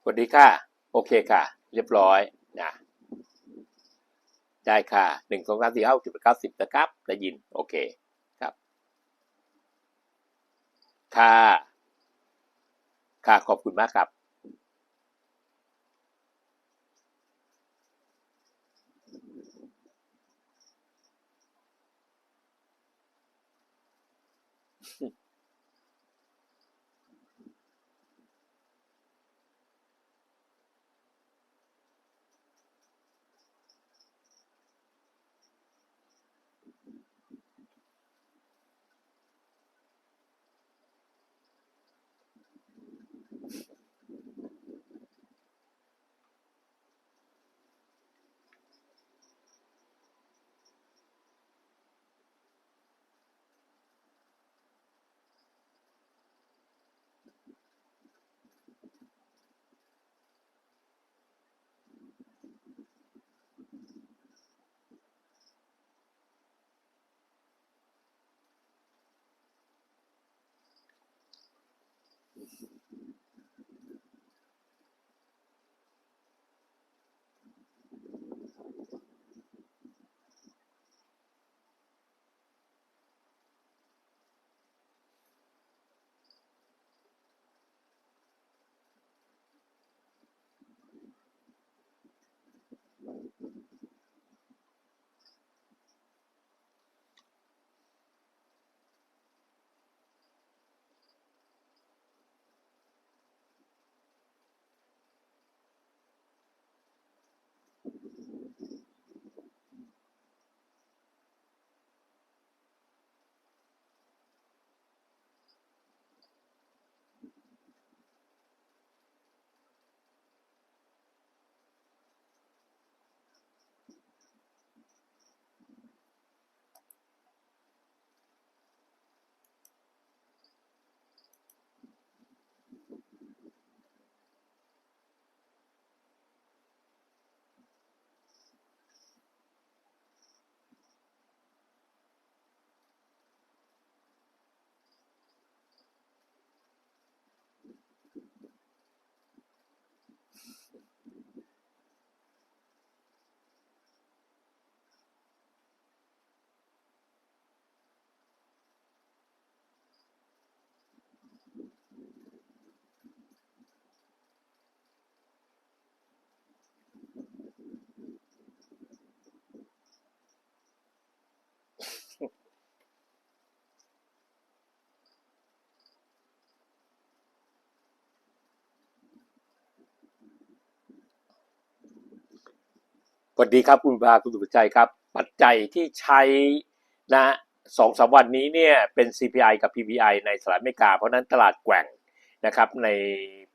สวัสดีค่ะ โอเคค่ะ เรียบร้อยนะได้ค่ะหนึ่งสองสามสี่ห้าจ็ดแปดเก้าสิบนะครับได้ยิน โอเคครับ ค่ะ ค่ะ ขอบคุณมากครับ Gracias. วัสดีครับคุณภาคุณสุภชัยครับ ปัจจัยที่ใช้นะสองสามวันนี้เนี่ยเป็น CPI กับ PPI ในสหรัฐอเมริกา เพราะนั้นตลาดแกว่งนะครับใน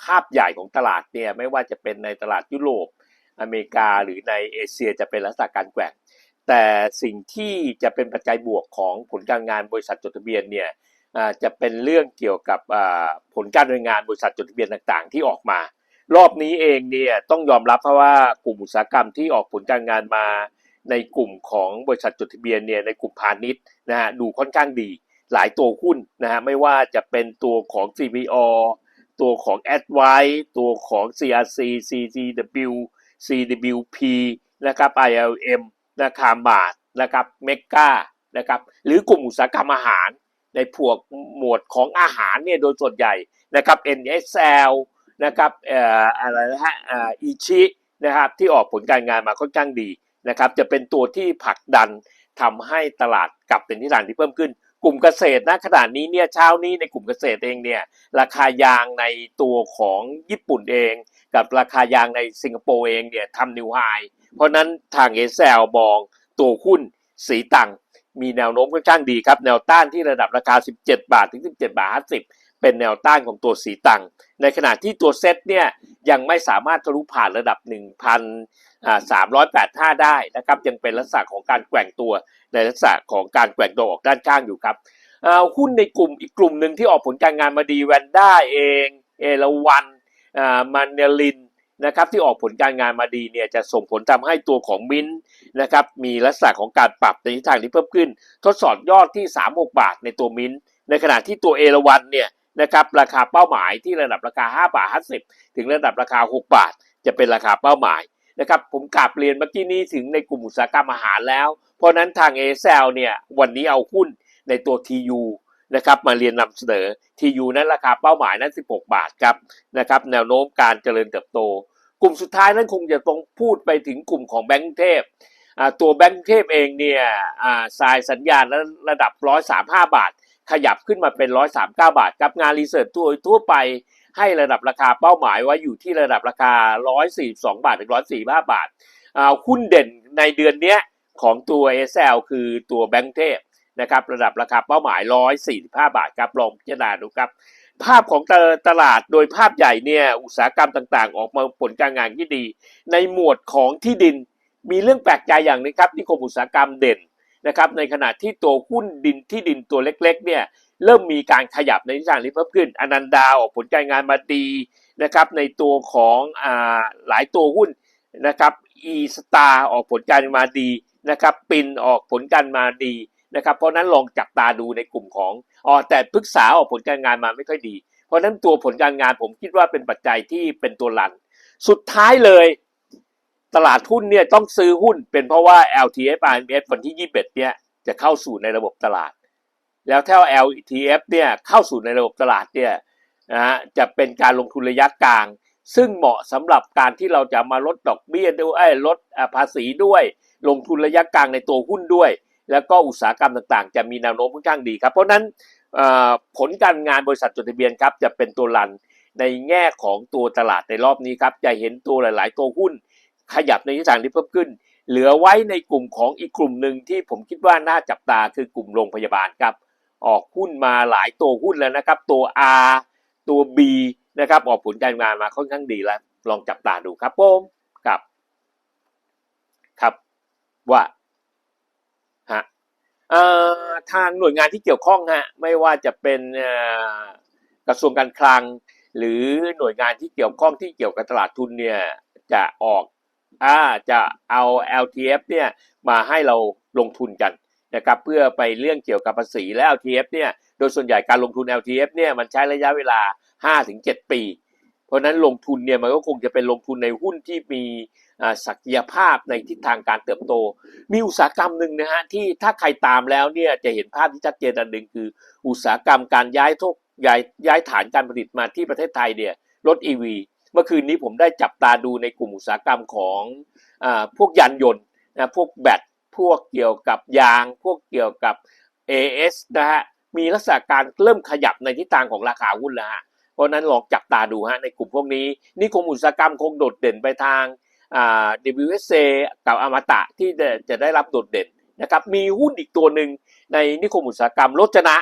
ภาพใหญ่ของตลาดเนี่ยไม่ว่าจะเป็นในตลาดยุโรปอเมริกาหรือในเอเชียจะเป็นลักษณะการแกว่ง แต่สิ่งที่จะเป็นปัจจัยบวกของผลการงานบริษัทจดทะเบียนเนี่ยจะเป็นเรื่องเกี่ยวกับผลการดำเนินงานบริษัทจดทะเบียนต่างๆ ที่ออกมา รอบนี้เองเนี่ยต้องยอมรับเพราะว่ากลุ่มอุตสาหกรรมที่ออกผลการงานมา ในกลุ่มของบริษัทจดทะเบียนเนี่ยในกลุ่มพาณิชย์นะฮะดูค่อนข้างดีหลายตัวหุ้นนะฮะไม่ว่าจะเป็นตัวของ CPO ตัวของ a d v i ตัวของ CRC CCW CWP นะครับ ILM นะครับาดนะครับเมกานะครับหรือกลุ่มอุตสาหกรรมอาหาร ในพวกหมวดของอาหารเนี่ยโดยส่วนใหญ่นะครับ NSL นะครับเอ่ออะไรนะฮะอิชินะครับที่ออกผลการงานมาค่อนข้างดีนะครับจะเป็นตัวที่ผลักดันทำให้ตลาดกลับเป็นทิศทางที่เพิ่มขึ้น กลุ่มเกษตรณขณะนี้เนี่ยเช้านี้ในกลุ่มเกษตรเองเนี่ยราคายางในตัวของญี่ปุ่นเอง กับราคายางในสิงคโปร์เองเนี่ยทำนิวไฮเพราะนั้นทางเอเซลมองตัวหุ้นสีตังมีแนวโน้มค่อนข้างดีครับ แนวต้านที่ระดับราคา 17 บาทถึง 17 บาท 50 เป็นแนวต้านของตัวสีตัง ในขณะที่ตัวเซ็ตเนี่ยยังไม่สามารถทะลุผ่านระดับ 1,385 ได้นะครับยังเป็นลักษณะของการแกว่งตัวในลักษณะของการแกว่งตัวออกด้านข้างอยู่ครับอ่าหุ้นในกลุ่มอีกกลุ่มหนึ่งที่ออกผลการงานมาดีแวนด้าเอง เอราวันอ่ามันเนลินนะครับที่ออกผลการงานมาดีเนี่ยจะส่งผลทำให้ตัวของมินนะครับมีลักษณะของการปรับในทิศทางที่เพิ่มขึ้น ทดสอบยอดที่ 36 บาทในตัวมินในขณะที่ตัวเอราวันเนี่ย นะครับราคาเป้าหมายที่ระดับราคา 5 บาท 50 ถึงระดับราคา 6 บาท จะเป็นราคาเป้าหมายนะครับผมกลับเรียนเมื่อกี้นี้ถึงในกลุ่มอุตสาหกรรมอาหารแล้ว เพราะนั้นทาง a อ l เนี่ยวันนี้เอาหุ้นในตัว TU นะครับมาเรียนนำเสนอ TU นั้นราคาเป้าหมายนั้น 16 บาทครับนะครับแนวโน้มการเจริญเติบโต กลุ่มสุดท้ายนั้นคงจะต้องพูดไปถึงกลุ่มของแบงก์เทพอ่าตัวแบงก์เทพเองเนี่ยอ่าสายสัญญาณระดับ 135 บาท ขยับขึ้นมาเป็น 139 บาทครับงานรีเสิร์ชทั่วทั่วไปให้ระดับราคาเป้าหมายไว้อยู่ที่ระดับราคา 142 บาทถึง 145 บาทอ่าหุ้นเด่นในเดือนนี้ของตัว SL คือตัวแบงก์เทพนะครับระดับราคาเป้าหมาย 145 บาทครับลองพิจารณาดูครับภาพของตตลาดโดยภาพใหญ่เนี่ยอุตสาหกรรมต่างๆ ออกมาผลการงานที่ดี ในหมวดของที่ดินมีเรื่องแปลกใจอย่างนึงครับนิคมอุตสาหกรรมเด่น นะครับในขณะที่ตัวหุ้นดินที่ดินตัวเล็กๆเนี่ยเริ่มมีการขยับในทิศทางที่เพิ่มขึ้น อนันดาออกผลการงานมาดีนะครับในตัวของอ่าหลายตัวหุ้นนะครับอีสตาออกผลการมาดีนะครับปินออกผลการมาดีนะครับเพราะนั้นลองจับตาดูในกลุ่มของอ๋อแต่พฤกษาออกผลการงานมาไม่ค่อยดี เพราะนั้นตัวผลการงานผมคิดว่าเป็นปัจจัยที่เป็นตัวหลัน สุดท้ายเลย ตลาดหุ้นเนี่ยต้องซื้อหุ้นเป็นเพราะว่า LTF RMS วันที่ 21 เนี่ยจะเข้าสู่ในระบบตลาด แล้วถ้า LTF เนี่ยเข้าสู่ในระบบตลาดเนี่ยนะฮะจะเป็นการลงทุนระยะกลาง ซึ่งเหมาะสำหรับการที่เราจะมาลดดอกเบี้ยด้วยลดภาษีด้วย ลงทุนระยะกลางในตัวหุ้นด้วย แล้วก็อุตสาหกรรมต่างๆ จะมีแนวโน้มค่อนข้างดีครับ เพราะนั้นผลการงานบริษัทจดทะเบียนครับจะเป็นตัวรันในแง่ของตัวตลาดในรอบนี้ครับจะเห็นตัวหลาย ๆ ตัวหุ้น ขยับในทิศทางที่เพิ่มขึ้น เหลือไว้ในกลุ่มของอีกกลุ่มหนึ่งที่ผมคิดว่าน่าจับตาคือกลุ่มโรงพยาบาลครับ ออกหุ้นมาหลายตัวหุ้นแล้วนะครับ ตัว R ตัว B นะครับออกผลการงานมาค่อนข้างดีแล้ว ลองจับตาดูครับผมครับครับว่าฮะอ่อทางหน่วยงานที่เกี่ยวข้องฮะไม่ว่าจะเป็นอ่อกระทรวงการคลัง หรือหน่วยงานที่เกี่ยวข้องที่เกี่ยวกับตลาดทุนเนี่ยจะออก อ่าจะเอา LTF เนี่ยมาให้เราลงทุนกันนะครับเพื่อไปเรื่องเกี่ยวกับภาษีและ LTF เนี่ยโดยส่วนใหญ่การลงทุน LTF เนี่ยมันใช้ระยะเวลา 5-7 ปี เพราะนั้นลงทุนเนี่ยมันก็คงจะเป็นลงทุนในหุ้นที่มีศักยภาพในทิศทางการเติบโต มีอุตสาหกรรมหนึ่งนะฮะที่ถ้าใครตามแล้วเนี่ยจะเห็นภาพที่ชัดเจนอันหนึ่งคือ อุตสาหกรรมการย้ายทุกย้ายย้ายฐานการผลิตมาที่ประเทศไทยเนี่ยรถ EV เมื่อคืนนี้ผมได้จับตาดูในกลุ่มอุตสาหกรรมของอพวกยานยนต์นะพวกแบตพวกเกี่ยวกับยาง พวกเกี่ยวกับ AS นะฮะมีลักษณะการเริ่มขยับในทิศทางของราคาหุ้นแล้วฮะเพราะนั้นลองจับตาดูฮะในกลุ่มพวกนี้นิคมอุตสาหกรรมคงโดดเด่นไปทางอ่า WSA กับอมตะที่จะจะได้รับโดดเด่นนะครับมีหุ้นอีกตัวหนึ่งในนิคมอุตสาหกรรมรจนะ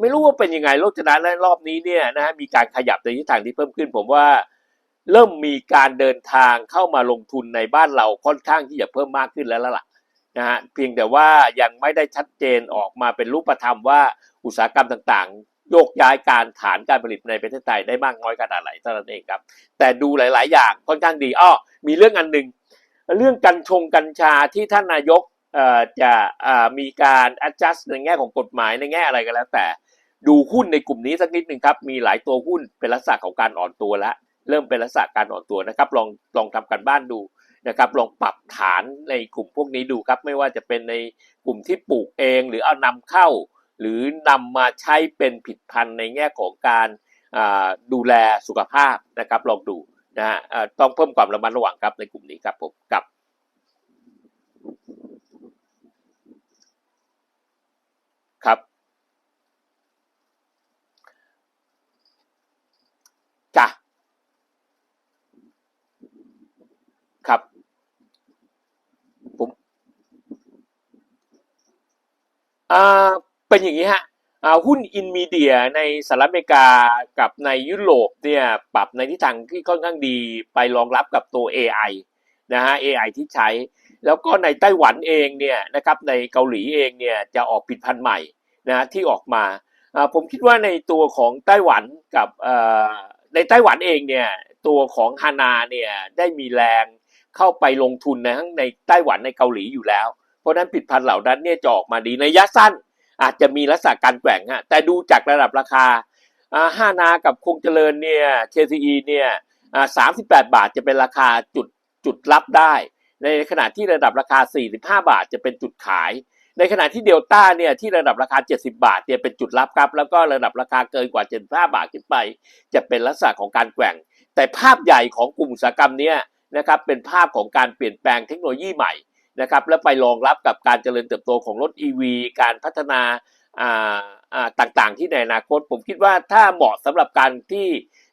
ไม่รู้ว่าเป็นยังไงโลกชนะและรอบนี้เนี่ยนะฮะมีการขยับในทิศทางที่เพิ่มขึ้น ผมว่า เริ่มมีการเดินทางเข้ามาลงทุนในบ้านเราค่อนข้างที่จะเพิ่มมากขึ้นแล้วล่ะนะฮะเพียงแต่ว่ายังไม่ได้ชัดเจนออกมาเป็นรูปธรรมว่าอุตสาหกรรมต่างๆ โยกย้ายการฐานการผลิตในประเทศไทยได้มากน้อยขนาดไหนเท่านั้นเองครับ แต่ดูหลาย ๆ อย่างค่อนข้างดีอ้อมีเรื่องอันหนึ่งเรื่องกัญชงกัญชาที่ท่านนายกจะมีการ adjust ในแง่ของกฎหมายในแง่อะไรก็แล้วแต่ ดูหุ้นในกลุ่มนี้สักนิดหนึ่งครับ มีหลายตัวหุ้นเป็นลักษณะของการอ่อนตัวแล้ว เริ่มเป็นลักษณะการอ่อนตัวนะครับ ลองลองทำกันบ้านดูนะครับ ลองปรับฐานในกลุ่มพวกนี้ดูครับ ไม่ว่าจะเป็นในกลุ่มที่ปลูกเองหรือเอานำเข้า หรือนำมาใช้เป็นผิดพันธุ์ในแง่ของการดูแลสุขภาพนะครับ ลองดูนะฮะต้องเพิ่มความระมัดระวังครับในกลุ่มนี้ครับผมกับครับจ้ะครับ ผมอ่า เป็นอย่างนี้ฮะหุ้นอินมีเดียในสหรัฐอเมริกากับในยุโรปเนี่ยปรับในทิศทางที่ค่อนข้างดีไปรองรับกับตัว AI นะฮะ AI ที่ใช้ แล้วก็ในไต้หวันเองเนี่ยนะครับในเกาหลีเองเนี่ยจะออกผลิดพันธุ์ใหม่นะที่ออกมา ผมคิดว่าในตัวของไต้หวันกับในไต้หวันเองเนี่ยตัวของฮานาเนี่ยได้มีแรงเข้าไปลงทุนในทั้งในไต้หวันในเกาหลีอยู่แล้ว ราะนั้นผลิดพันเหล่านั้นเนี่ยจะออกมาดีในระยะสั้น อาจจะมีลักษณะการแกว่งฮะแต่ดูจากระดับราคาห้านากับคงเจริญเนี่ย KCE เนี่ยสามสิบแปดบาทจะเป็นราคาจุดจุดรับได้ ในขณะที่ระดับราคา 45 บาทจะเป็นจุดขาย ในขณะที่เดลต้าเนี่ยที่ระดับราคา 70 บาทเนี่ยเป็นจุดรับครับ แล้วก็ระดับราคาเกินกว่า 75 บาทขึ้นไป จะเป็นลักษณะของการแกว่ง แต่ภาพใหญ่ของกลุ่มอุตสาหกรรมเนี้ยนะครับเป็นภาพของการเปลี่ยนแปลงเทคโนโลยีใหม่ นะครับและไปรองรับกับการเจริญเติบโตของรถ EV การพัฒนาอ่าอ่าต่างๆ ที่ในอนาคต ผมคิดว่าถ้าเหมาะสำหรับการที่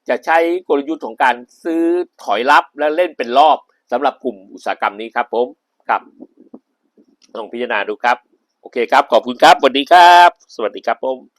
จะใช้กลยุทธ์ของการซื้อถอยรับและเล่นเป็นรอบสำหรับกลุ่มอุตสาหกรรมนี้ครับผมครับลองพิจารณาดูครับ โอเคครับ ขอบคุณครับสวัสดีครับ สวัสดีครับผม